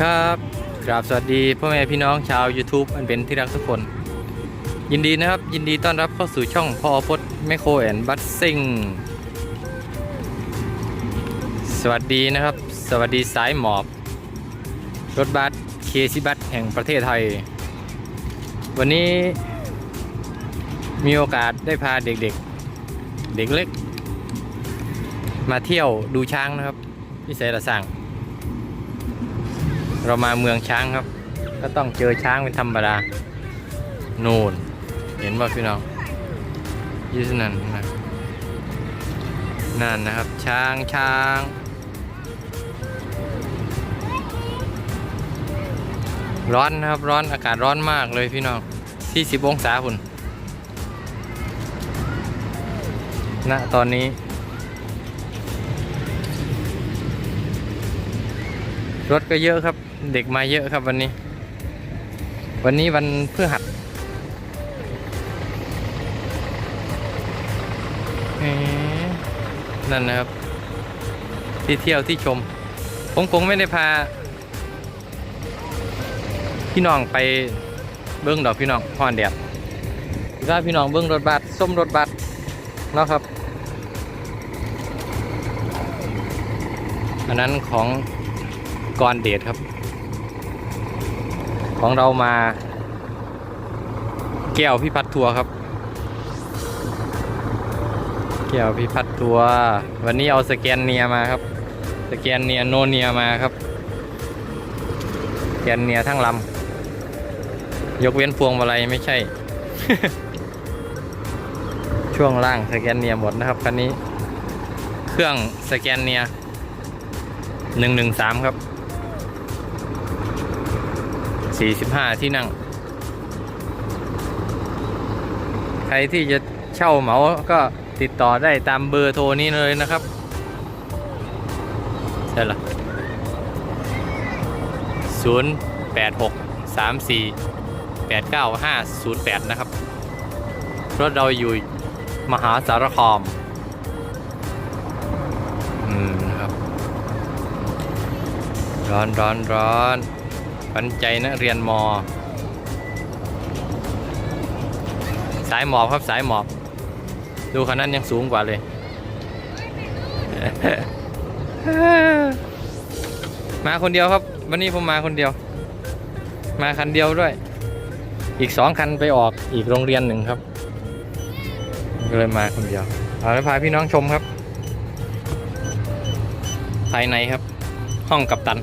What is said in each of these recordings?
ครับกราบสวัสดีพ่อแม่พี่น้องชาว YouTube อันเป็นที่รักทุกคน ยินดีนะครับ ยินดีต้อนรับเข้าสู่ช่องพ่อพดแมคโครแอนบัสซิงสวัสดีนะครับ สวัสดีสายหมอบ รถบัสเคซิบัสแห่งประเทศไทย วันนี้มีโอกาสได้พาเด็กๆเด็กเล็ก มาเที่ยวดูช้างนะครับที่เสระสั่ง เรามาเมืองช้างครับ ก็ต้องเจอช้างเป็นธรรมดานูนเห็นว่าพี่น้องยูสนั่นนะนั่นนะครับ ช้างช้างร้อนนะครับร้อนอากาศร้อนมากเลยพี่น้องที่สิบองศาคุณณตอนนี้ รถก็เยอะครับ เด็กมาเยอะครับวันนี้ วันนี้วันพฤหัสนั่นนะครับ ที่เที่ยวที่ชม ผมคงไม่ได้พา พี่น้องไปเบิ้องดอกพี่น้องพอนแดดถ้าพี่น้องเบิ้องรถบัสส้มรถบัสเนาะครับ อันนั้นของ กรเดชครับ ของเรามา แก้วพิพัฒน์ทัวร์ครับ แก้วพิพัฒน์ทัวร์วันนี้เอาสแกนเนียมาครับ สแกนเนียโนเนียมาครับ สแกนเนียทั้งลำยกเว้นพวงมาลัยไม่ใช่ ช่วงล่างสแกนเนียหมดนะครับคันนี้ เครื่องสแกนเนียหนึ่งหนึ่งสามครับ 45 ที่นั่ง ใครที่จะเช่าเหมาก็ติดต่อได้ตามเบอร์โทรนี้เลยนะครับ ใช่ละ086 34 89 508 นะครับ รถเราอยู่มหาสารคามอืมนะครับ ร้อนร้อนร้อน ปันใจนักเรียนมอ สายหมอบครับสายหมอบ ดูคันนั้นยังสูงกว่าเลย มาคนเดียวครับ วันนี้ผมมาคนเดียว มาคันเดียวด้วย อีกสองคันไปออกอีกโรงเรียนหนึ่งครับ ก็เลยมาคนเดียว เอาไปพาพี่น้องชมครับ ภายในครับ ห้องกับตัน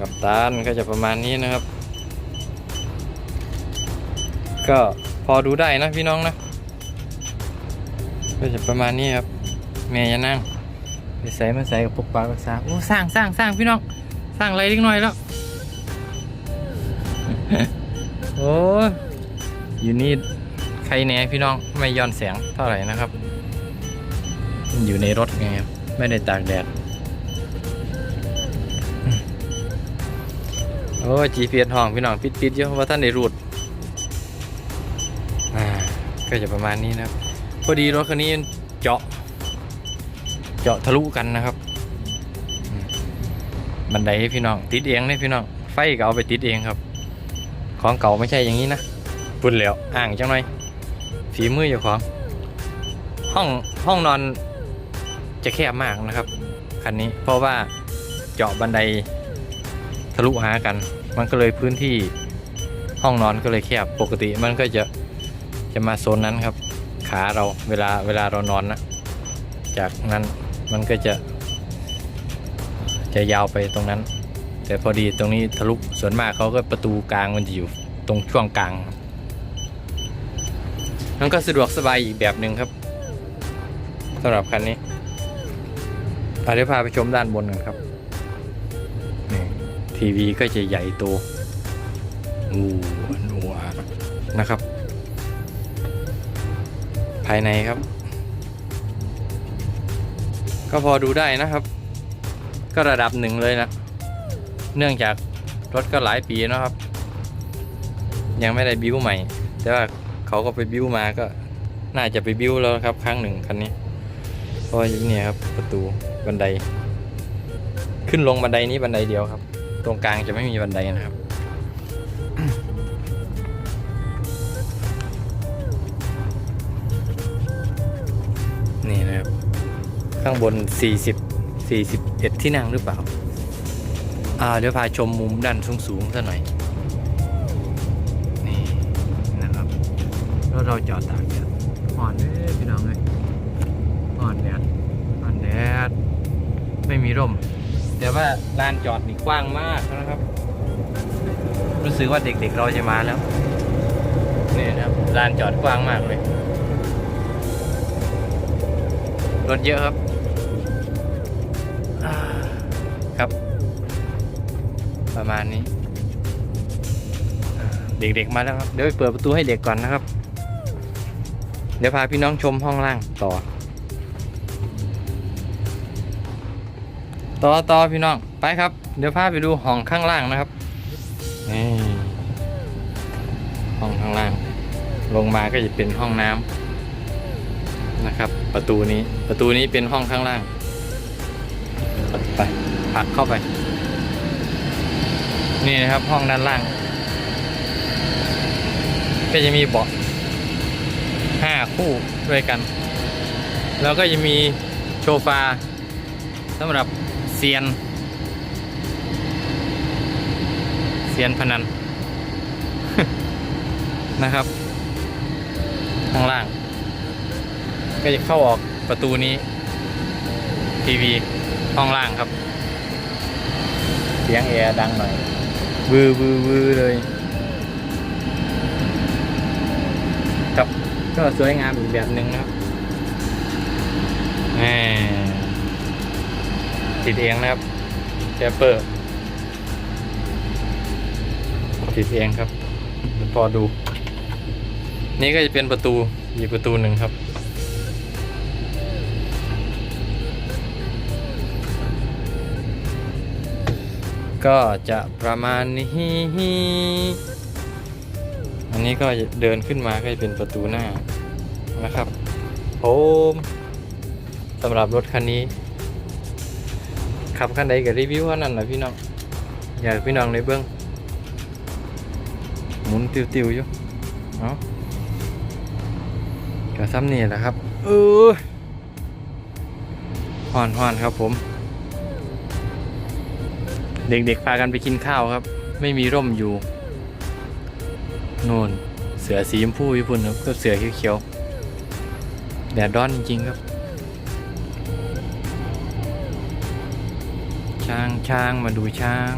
กับตันก็จะประมาณนี้นะครับ ก็พอดูได้นะพี่น้องนะ ก็จะประมาณนี้ครับแม่จะนั่งไปใส่มาใส่กับปกปลากรักษาโอ้สร้างสร้างสร้างพี่น้องสร้างอะไรเล็กน้อยแล้วโอ้ยอยู่นี่ใครแหน่พี่น้องไม่ย้อนแสงเท่าไหร่นะครับมันอยู่ในรถไงครับไม่ได้ตากแดด อ้จีเพียห้องพี่น้องปิดปิดๆเยอะว่าท่านได้รูดอ่าก็จะประมาณนี้นะครับ พอดีรถคันนี้เจาะ เจาะทะลุกันนะครับ บันไดให้พี่น้อง ติดเองเลยพี่น้อง ไฟก็เอาไปติดเองครับ ของเก่าไม่ใช่อย่างนี้นะปุ่นแล้วอ่างจังหน่อยฝีมืออยู่ของ ห้องห้องนอนจะแคบมากนะครับคันนี้เพราะว่าเจาะบันไดทะลุหากัน มันก็เลยพื้นที่ห้องนอนก็เลยแคบปกติมันก็จะจะมาโซนนั้นครับ ขาเราเวลาเวลาเรานอนนะจากนั้นมันก็จะ จะยาวไปตรงนั้น แต่พอดีตรงนี้ทะลุส่วนมากเขาก็ประตูกลางมันจะอยู่ตรงช่วงกลางมันก็สะดวกสบายอีกแบบหนึ่งครับสำหรับคันนี้เดี๋ยวพาไปชมด้านบนกันครับ ทีวีก็จะใหญ่โตงูหนัวนะครับ ภายในครับ ก็พอดูได้นะครับ ก็ระดับหนึ่งเลยนะเนื่องจากรถก็หลายปีนะครับ ยังไม่ได้บิ้วใหม่ แต่ว่าเขาก็ไปบิ้วมาก็น่าจะไปบิ้วแล้วนะครับ ครั้งหนึ่งคันนี้เพราะว่าเนี่ยครับประตูบันได ขึ้นลงบันไดนี้บันไดเดียวครับ ตรงกลางจะไม่มีบันไดนะครับ นี่นะครับ ข้างบน 40 41 ที่นั่งหรือเปล่า อ่า เดี๋ยวพาชมมุมด้านสูงๆสักหน่อย นี่นะครับ แล้วเราจอดตากแดดอ่อนเลยพี่น้องเลยอ่อนแดดอ่อนแดดไม่มีร่ม แต่ว่าลานจอดนี่กว้างมากนะครับ รู้สึกว่าเด็กๆเราจะมาแล้วนี่นะครับลานจอดกว้างมากเลยรถเยอะครับครับ ประมาณนี้ เด็กๆมาแล้วครับ เดี๋ยวไปเปิดประตูให้เด็กก่อนนะครับ เดี๋ยวพาพี่น้องชมห้องล่างต่อ ต่อต่อพี่น้องไปครับ เดี๋ยวพาไปดูห้องข้างล่างนะครับนี่ห้องข้างล่าง ลงมาก็จะเป็นห้องน้ำนะครับ ประตูนี้ประตูนี้เป็นห้องข้างล่าง ไปผักเข้าไป นี่นะครับห้องด้านล่าง ก็จะมีเบาะห้าคู่ด้วยกัน แล้วก็จะมีโซฟาสำหรับ เซียน เซียนพนัน นะครับ ข้างล่าง ก็จะเข้าออกประตูนี้ ทีวีห้องล่างครับ เสียงแอร์ดังหน่อยวือวือวือเลยครับก็สวยงามอีกแบบหนึ่งนะครับแหม ติดเองนะครับแจเปอร์ติดเองครับพอดู นี่ก็จะเป็นประตูอีกประตูหนึ่งครับ ก็จะประมาณนี้อันนี้ก็เดินขึ้นมาก็จะเป็นประตูหน้านะครับผมสำหรับรถคันนี้ ขับคันใดกับรีวิวคันนั้นนะพี่น้อง อยากพี่น้องในเบื้องหมุนติวๆอยู่เนาะก็ซ้ำนี่แหละครับ เออห่อนห่อนครับผม เด็กๆพากันไปกินข้าวครับ ไม่มีร่มอยู่โน่นเสือสีชมพูญี่ปุ่นครับก็เสือเขียวๆแดดร้อนจริงๆครับ ช้างช้างมาดูช้าง